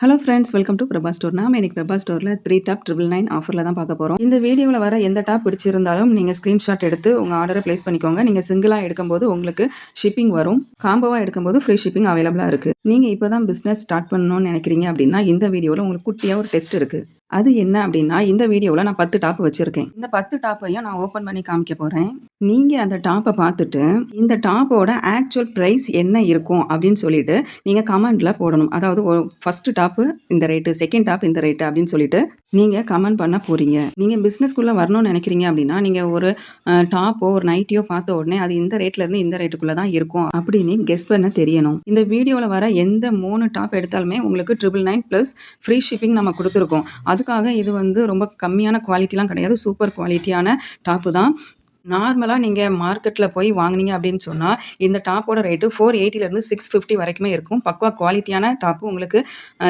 Hello friends welcome to Prabha store நாம் இன்னைக்கு பிரபா ஸ்டோரில் த்ரீ டாப் ட்ரிபிள் நைன் ஆஃபரில் தான் பார்க்க போகிறோம் இந்த வீடியோவில் வர எந்த டாப் பிடிச்சிருந்தாலும் நீங்கள் ஸ்க்ரீன்ஷாட் எடுத்து உங்கள் ஆர்டரை ப்ளேஸ் பண்ணிக்கோங்க. நீங்கள் சிங்கிளாக எடுக்கும்போது உங்களுக்கு ஷிப்பிங் வரும். காம்போவாக எடுக்கும்போது ஃப்ரீ ஷிப்பிங் அவைலபிளாக இருக்குது நீங்கள் இப்போ தான் பிஸ்னஸ் ஸ்டார்ட் பண்ணணும்னு நினைக்கிறீங்க அப்படின்னா இந்த வீடியோவில் உங்களுக்கு குட்டியாக ஒரு டெஸ்ட் இருக்குது அது என்ன அப்படின்னா இந்த வீடியோவில் நான் பத்து டாப் வச்சுருக்கேன். இந்த பத்து டாப்பையும் நான் ஓப்பன் பண்ணி காமிக்க போகிறேன் நீங்கள் அந்த டாப்பை பார்த்துட்டு இந்த டாப்போட ஆக்சுவல் ப்ரைஸ் என்ன இருக்கும் அப்படின்னு சொல்லிட்டு நீங்கள் கமெண்ட்டில் போடணும். அதாவது ஃபஸ்ட்டு டாப்பு இந்த ரேட்டு செகண்ட் டாப் இந்த ரேட்டு அப்படின்னு சொல்லிட்டு நீங்கள் கமெண்ட் பண்ண போகிறீங்க நீங்கள் பிஸ்னஸ்க்குள்ளே வரணும்னு நினைக்கிறீங்க அப்படின்னா நீங்கள் ஒரு டாப்போ ஒரு நைட்டியோ பார்த்த உடனே அது இந்த ரேட்லேருந்து இந்த ரேட்டுக்குள்ளே தான் இருக்கும் அப்படின்னு கெஸ் பண்ண தெரியணும். இந்த வீடியோவில் வர எந்த மூணு டாப் எடுத்தாலுமே உங்களுக்கு triple nine plus free shipping நம்ம கொடுத்துருக்கோம். அதுக்காக இது வந்து ரொம்ப கம்மியான குவாலிட்டிலாம் கிடையாது. சூப்பர் குவாலிட்டியான டாப்பு தான். நார்மலாக நீங்கள் மார்க்கெட்டில் போய் வாங்குனீங்க அப்படின்னு சொன்னால் இந்த டாப்போட ரேட்டு ஃபோர் எயிட்டிலேருந்து சிக்ஸ் ஃபிஃப்டி வரைக்குமே இருக்கும். பக்குவா குவாலிட்டியான டாப்பு உங்களுக்கு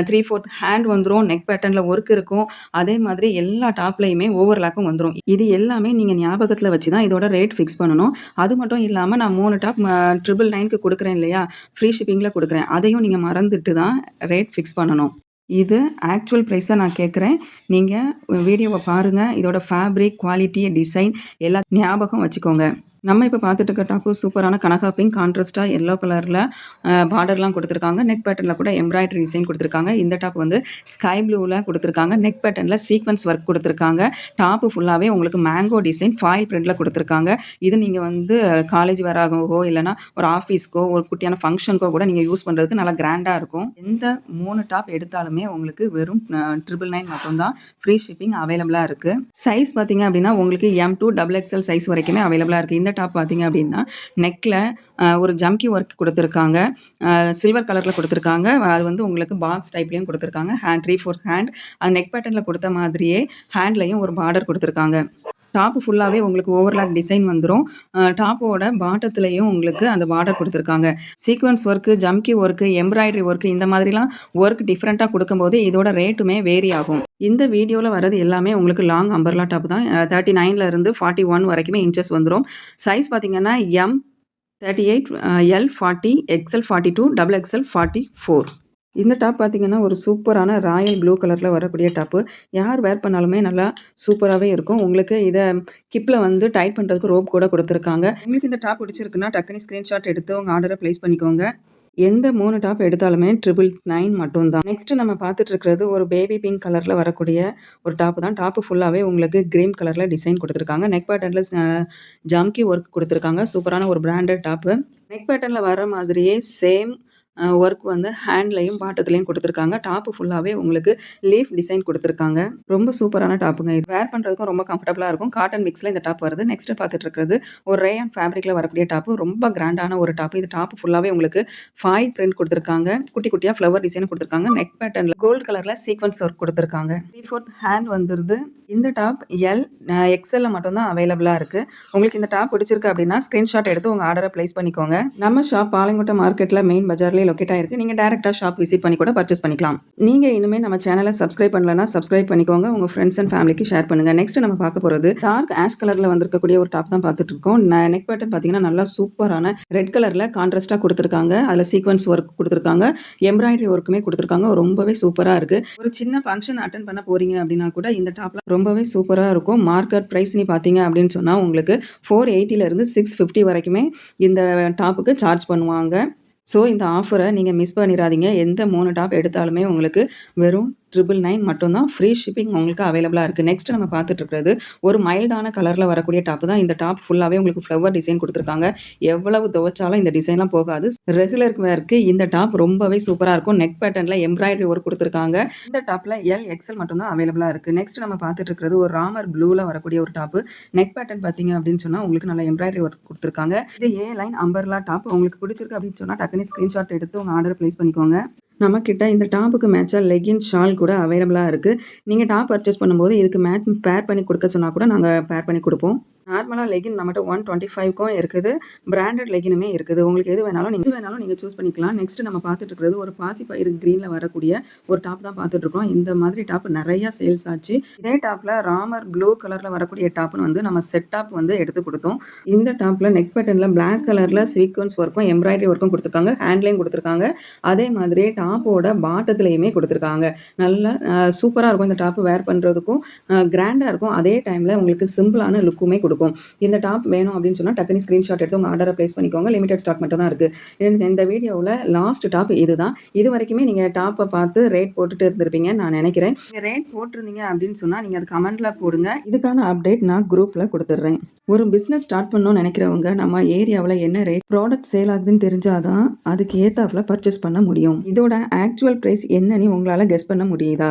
த்ரீ ஃபோர்த் ஹேண்ட் வந்துடும் நெக் பேட்டர்னில் ஒர்க் இருக்கும். அதே மாதிரி எல்லா டாப்லையுமே ஓவர் லேக்கும் வந்துடும் இது எல்லாமே நீங்கள் ஞாபகத்தில் வச்சு தான் இதோட ரேட் ஃபிக்ஸ் பண்ணணும். அது மட்டும் இல்லாமல் நான் மூணு டாப் ட்ரிபிள் நைனுக்கு கொடுக்குறேன் இல்லையா? ஃப்ரீ ஷிப்பிங்கில் கொடுக்குறேன். அதையும் நீங்கள் மறந்துட்டு தான் ரேட் ஃபிக்ஸ் பண்ணணும். இது ஆக்சுவல் ப்ரைஸை நான் கேட்குறேன் நீங்கள் வீடியோவை பாருங்கள் இதோட ஃபேப்ரிக் குவாலிட்டி டிசைன் எல்லா ஞாபகம் வச்சுக்கோங்க. நம்ம இப்போ பார்த்துட்டு இருக்க டாப்பு சூப்பரான கனகா பிங்க் கான்ட்ராஸ்ட்டாக எல்லோ கலரில் பார்டர்லாம் கொடுத்துருக்காங்க. நெக் பேட்டர்னில் கூட எம்ப்ராய்டரி டிசைன் கொடுத்துருக்காங்க. இந்த டாப் வந்து ஸ்கை ப்ளூவில் கொடுத்துருக்காங்க. நெக் பேட்டர்னில் சீக்வன்ஸ் ஒர்க் கொடுத்துருக்காங்க. டாப்பு ஃபுல்லாகவே உங்களுக்கு மேங்கோ டிசைன் ஃபாயில் பிரிண்டில் கொடுத்துருக்காங்க. இது நீங்கள் வந்து காலேஜ் வராகவோ இல்லைனா ஒரு ஆஃபீஸ்க்கோ ஒரு குட்டியான ஃபங்க்ஷனுக்கோ கூட நீங்கள் யூஸ் பண்ணுறதுக்கு நல்லா கிராண்டாக இருக்கும். எந்த மூணு டாப் எடுத்தாலுமே உங்களுக்கு வெறும் ட்ரிபிள் நைன் மட்டும்தான் ஃப்ரீ ஷிப்பிங் அவைலபிளாக இருக்குது சைஸ் பார்த்தீங்க அப்படின்னா உங்களுக்கு M two double XL size வரைக்குமே அவைலபிளாக இருக்குது இந்த டாப் பார்த்தீங்க அப்படின்னா நெக்கில் ஒரு ஜம்கி ஒர்க் கொடுத்துருக்காங்க. சில்வர் கலரில் கொடுத்துருக்காங்க. அது வந்து உங்களுக்கு பாக்ஸ் டைப்லேயும் கொடுத்துருக்காங்க. ஹேண்ட் த்ரீ ஃபோர்த் ஹேண்ட் அது நெக் பேட்டர்னில் கொடுத்த மாதிரியே ஹேண்ட்லையும் ஒரு பார்டர் கொடுத்துருக்காங்க. டாப்பு ஃபுல்லாகவே உங்களுக்கு ஓவர்லாக் டிசைன் வந்துடும் டாப்போட பாட்டத்துலேயும் உங்களுக்கு அந்த பார்டர் கொடுத்துருக்காங்க. சீக்வன்ஸ் ஒர்க்கு ஜம்கி ஒர்க்கு எம்ப்ராய்டரி ஒர்க்கு இந்த மாதிரிலாம் ஒர்க் டிஃப்ரெண்ட்டாக கொடுக்கும்போது இதோட ரேட்டுமே வேரி ஆகும். இந்த வீடியோவில் வர்றது எல்லாமே உங்களுக்கு லாங் அம்பர்லா டாப் தான். தேர்ட்டி நைன்லேருந்து ஃபார்ட்டி ஒன் வரைக்குமே இன்ச்சஸ் வந்துடும் சைஸ் பார்த்தீங்கன்னா M thirty eight L forty XL forty two double XL forty four இந்த டாப் பார்த்தீங்கன்னா ஒரு சூப்பரான ராயல் ப்ளூ கலரில் வரக்கூடிய டாப்பு யார் வேர் பண்ணாலுமே நல்லா சூப்பராகவே இருக்கும். உங்களுக்கு இதை கிப்பில் வந்து டைட் பண்ணுறதுக்கு ரோப் கூட கொடுத்துருக்காங்க. உங்களுக்கு இந்த டாப் பிடிச்சிருக்குன்னா டக்குனி ஸ்க்ரீன்ஷாட் எடுத்து உங்கள் ஆர்டரை ப்ளேஸ் பண்ணிக்கோங்க. எந்த மூணு டாப் எடுத்தாலுமே ட்ரிபிள் நைன் மட்டும் தான் நெக்ஸ்ட் நம்ம பார்த்துட்டு இருக்கிறது ஒரு பேபி பிங்க் கலரில் வரக்கூடிய ஒரு டாப் தான். டாப்பு ஃபுல்லாகவே உங்களுக்கு க்ரீன் கலரில் டிசைன் கொடுத்துருக்காங்க. நெக் பேட்டர்னில் ஜாம்கி ஒர்க் கொடுத்துருக்காங்க. சூப்பரான ஒரு பிராண்டட் டாப்பு நெக் பேட்டர்னில் வர மாதிரியே சேம் ஒர்க் வந்து ஹேண்ட்லையும் பாட்டத்துலையும் கொடுத்துருக்காங்க. டாப்பு ஃபுல்லாகவே உங்களுக்கு லீஃப் டிசைன் கொடுத்துருக்காங்க. ரொம்ப சூப்பரான டாப்புங்க இது வேர் பண்ணுறதுக்கும் ரொம்ப கம்ஃபர்டபுளாக இருக்கும். காட்டன் மிக்ஸில் இந்த டாப் வருது. நெக்ஸ்ட் பார்த்துட்டு இருக்கிறது ஒரு ரேயான் ஃபேப்ரிக்கில் வரக்கூடிய டாப்பு ரொம்ப கிராண்டான ஒரு டாப்பு இது டாப்பு ஃபுல்லாகவே உங்களுக்கு ஃபைட் பிரிண்ட் கொடுத்துருக்காங்க. குட்டி குட்டியாக ஃப்ளவர் டிசைன் கொடுத்துருக்காங்க. நெக் பேட்டர்னில் கோல்டு கலரில் சீக்வன்ஸ் ஒர்க் கொடுத்துருக்காங்க. த்ரீ ஃபோர்த் ஹேண்ட் வந்துருது. இந்த டாப் எல் எக்ஸலில் மட்டும்தான் அவைலபிளாக இருக்குது உங்களுக்கு இந்த டாப் பிடிச்சிருக்கு அப்படின்னா ஸ்க்ரீன்ஷாட் எடுத்து உங்கள் ஆர்டரை ப்ளேஸ் பண்ணிக்கோங்க. நம்ம ஷாப் பாலங்கோட்டை மார்க்கெட்டில் மெயின் பஜார்லேயே லொக்கேட் ஆயிருக்கு. நீங்கள் டேரெக்டாக ஷாப் விசிட் பண்ணி கூட பர்ச்சேஸ் பண்ணிக்கலாம். நீங்கள் இனிமேல் நம்ம சேனலை சப்ஸ்கிரைப் பண்ணலன்னா சப்ஸ்கிரைப் பண்ணிக்கோங்க. உங்கள் ஃப்ரெண்ட்ஸ் அண்ட் ஃபேமிலிக்கு ஷேர் பண்ணுங்கள் நெக்ஸ்ட் நம்ம பார்க்க போகிறது டார்க் ஆஷ் கலரில் வந்திருக்கக்கூடிய ஒரு டாப் தான் பார்த்துட்டு இருக்கோம். நெக் பேட்டர் பார்த்தீங்கன்னா நல்லா சூப்பரான ரெட் கலரில் கான்ட்ராஸ்ட்டாக கொடுத்துருக்காங்க. அதில் சீக்வன்ஸ் ஒர்க் கொடுத்துருக்காங்க. எம்ப்ராய்டரி ஒர்க்குமே கொடுத்துருக்காங்க. ரொம்பவே சூப்பராக இருக்குது ஒரு சின்ன ஃபங்க்ஷன் அட்டன் பண்ண போகிறீங்க அப்படின்னா கூட இந்த டாப்லாம் ரொம்பவே சூப்பராக இருக்கும். மார்க்கெட் ப்ரைஸ் நீ பார்த்தீங்க அப்படின்னு சொன்னால் உங்களுக்கு ஃபோர் எயிட்டிலேருந்து சிக்ஸ் ஃபிஃப்டி வரைக்குமே இந்த டாப்புக்கு சார்ஜ் பண்ணுவாங்க. ஸோ இந்த ஆஃபரை நீங்கள் மிஸ் பண்ணிடாதீங்க எந்த மூணு டாப் எடுத்தாலுமே உங்களுக்கு வெறும் ட்ரிபிள் நைன் மட்டும்தான் ஃப்ரீ ஷிப்பிங் உங்களுக்கு அவைலபிளாக இருக்குது நெக்ஸ்ட் நம்ம பார்த்துட்டு இருக்கிறது ஒரு மைல்டான கலரில் வரக்கூடிய டாப் தான். இந்த டாப் ஃபுல்லாகவே உங்களுக்கு ஃப்ளவர் டிசைன் கொடுத்துருக்காங்க. எவ்வளவு துவைச்சாலும் இந்த டிசைன்லாம் போகாது. ரெகுலர் வேர்க்கு இந்த டாப் ரொம்பவே சூப்பராக இருக்கும். நெக் பேட்டர்னில் எம்ப்ராய்டரி ஒர்க் கொடுத்துருக்காங்க. இந்த டாப்பில் எல் எக்ஸல் மட்டும்தான் அவைலபிளாக இருக்குது நெக்ஸ்ட் நம்ம பார்த்துட்டு இருக்கிறது ஒரு ராமர் ப்ளூவில் வரக்கூடிய ஒரு டாப்பு நெக் பேட்டர்ன் பார்த்தீங்க அப்படின்னு சொன்னால் உங்களுக்கு நல்லா எம்ப்ராய்டரி ஒர்க் கொடுத்துருக்காங்க. இது ஏ லைன் அம்பர்லா டாப் உங்களுக்கு பிடிச்சிருக்கு அப்படின்னு சொன்னால் டக்குனி ஸ்க்ரீன்ஷாட் எடுத்து உங்கள் ஆர்டர் ப்ளேஸ் பண்ணிக்கோங்க. நம்மக்கிட்ட இந்த டாப்புக்கு மேட்சாக லெகின் ஷால் கூட அவைலபிளாக இருக்குது நீங்கள் டாப் பர்ச்சேஸ் பண்ணும்போது இதுக்கு மேட்ச் பேர் பண்ணி கொடுக்க சொன்னால் கூட நாங்கள் பேர் பண்ணி கொடுப்போம். நார்மலாக லெகின் நம்மகிட்ட ஒன் டுவெண்ட்டி ஃபைவ்க்கும் இருக்குது. பிராண்டட் லெகினுமே இருக்குது. உங்களுக்கு எது வேணாலும் நீங்கள் வேணாலும் நீங்கள் சூஸ் பண்ணிக்கலாம். நெக்ஸ்ட் நம்ம பார்த்துட்டு இருக்கிறது ஒரு பாசி பயிர் க்ரீனில் வரக்கூடிய ஒரு டாப் தான் பார்த்துட்டு இருக்கோம். இந்த மாதிரி டாப் நிறையா சேல்ஸ் ஆச்சு. இதே டாப்பில் ராமர் ப்ளூ கலரில் வரக்கூடிய டாப்னு வந்து நம்ம செட் டாப் வந்து எடுத்து கொடுத்தோம். இந்த டாப்பில் நெக் பட்டனில் பிளாக் கலரில் சீக்வன்ஸ் ஒர்க்கும் எம்ப்ராய்டரி ஒர்க்கும் கொடுத்துருக்காங்க. ஹேண்ட்லையும் கொடுத்துருக்காங்க. அதே மாதிரி டாப்போட பாட்டத்துலேயுமே கொடுத்துருக்காங்க. நல்லா சூப்பராக இருக்கும் இந்த டாப் வேர் பண்ணுறதுக்கும் கிராண்டாக இருக்கும். அதே டைமில் உங்களுக்கு சிம்பிளான லுக்குமே கொடுக்கும் இந்த டாப் வேணும் அப்படின்னு சொன்னால் டக்குனி ஸ்க்ரீன்ஷாட் எடுத்து உங்கள் ஆர்டரை ப்ளேஸ் பண்ணிக்கோங்க. லிமிடெட் ஸ்டாக் மட்டும் தான் இருக்குது இந்த வீடியோவில் லாஸ்ட் டாப் இதுதான். இது வரைக்குமே நீங்கள் டாப்பை பார்த்து ரேட் போட்டுட்டு இருந்திருப்பீங்க நான் நினைக்கிறேன். நீங்கள் ரேட் போட்டிருந்தீங்க அப்படின்னு சொன்னால் நீங்கள் அது கமெண்ட்டில் போடுங்க. இதுக்கான அப்டேட் நான் குரூப்பில் கொடுத்துட்றேன். ஒரு பிஸ்னஸ் ஸ்டார்ட் பண்ணணும்னு நினைக்கிறவங்க நம்ம ஏரியாவில் என்ன ரேட் ப்ராடக்ட் சேல் ஆகுதுன்னு தெரிஞ்சாதான் அதுக்கு ஏத்தாப்புல பர்ச்சேஸ் பண்ண முடியும். இதோட ஆக்சுவல் ப்ரைஸ் என்னன்னு உங்களால் கெஸ் பண்ண முடியுதா?